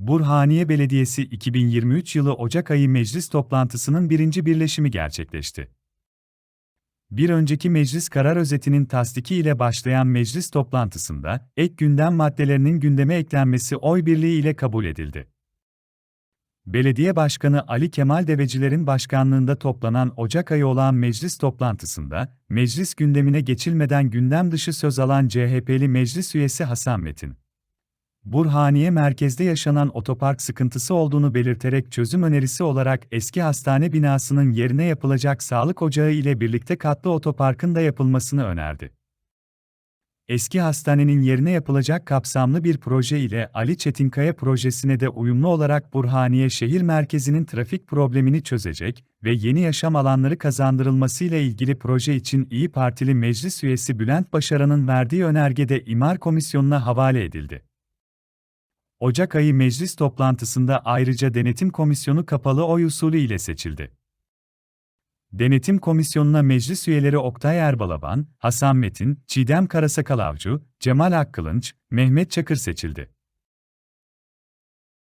Burhaniye Belediyesi 2023 yılı Ocak ayı meclis toplantısının birinci birleşimi gerçekleşti. Bir önceki meclis karar özetinin tasdiki ile başlayan meclis toplantısında, ek gündem maddelerinin gündeme eklenmesi oy birliği ile kabul edildi. Belediye Başkanı Ali Kemal Deveciler'in başkanlığında toplanan Ocak ayı olan meclis toplantısında, meclis gündemine geçilmeden gündem dışı söz alan CHP'li meclis üyesi Hasan Metin, Burhaniye merkezde yaşanan otopark sıkıntısı olduğunu belirterek çözüm önerisi olarak eski hastane binasının yerine yapılacak sağlık ocağı ile birlikte katlı otoparkın da yapılmasını önerdi. Eski hastanenin yerine yapılacak kapsamlı bir proje ile Ali Çetinkaya projesine de uyumlu olarak Burhaniye şehir merkezinin trafik problemini çözecek ve yeni yaşam alanları kazandırılmasıyla ilgili proje için İyi Partili meclis üyesi Bülent Başaran'ın verdiği önergede İmar Komisyonu'na havale edildi. Ocak ayı meclis toplantısında ayrıca Denetim Komisyonu kapalı oy usulü ile seçildi. Denetim Komisyonu'na meclis üyeleri Oktay Erbalaban, Hasan Metin, Çiğdem Karasakalавcı, Cemal Akkılınç, Mehmet Çakır seçildi.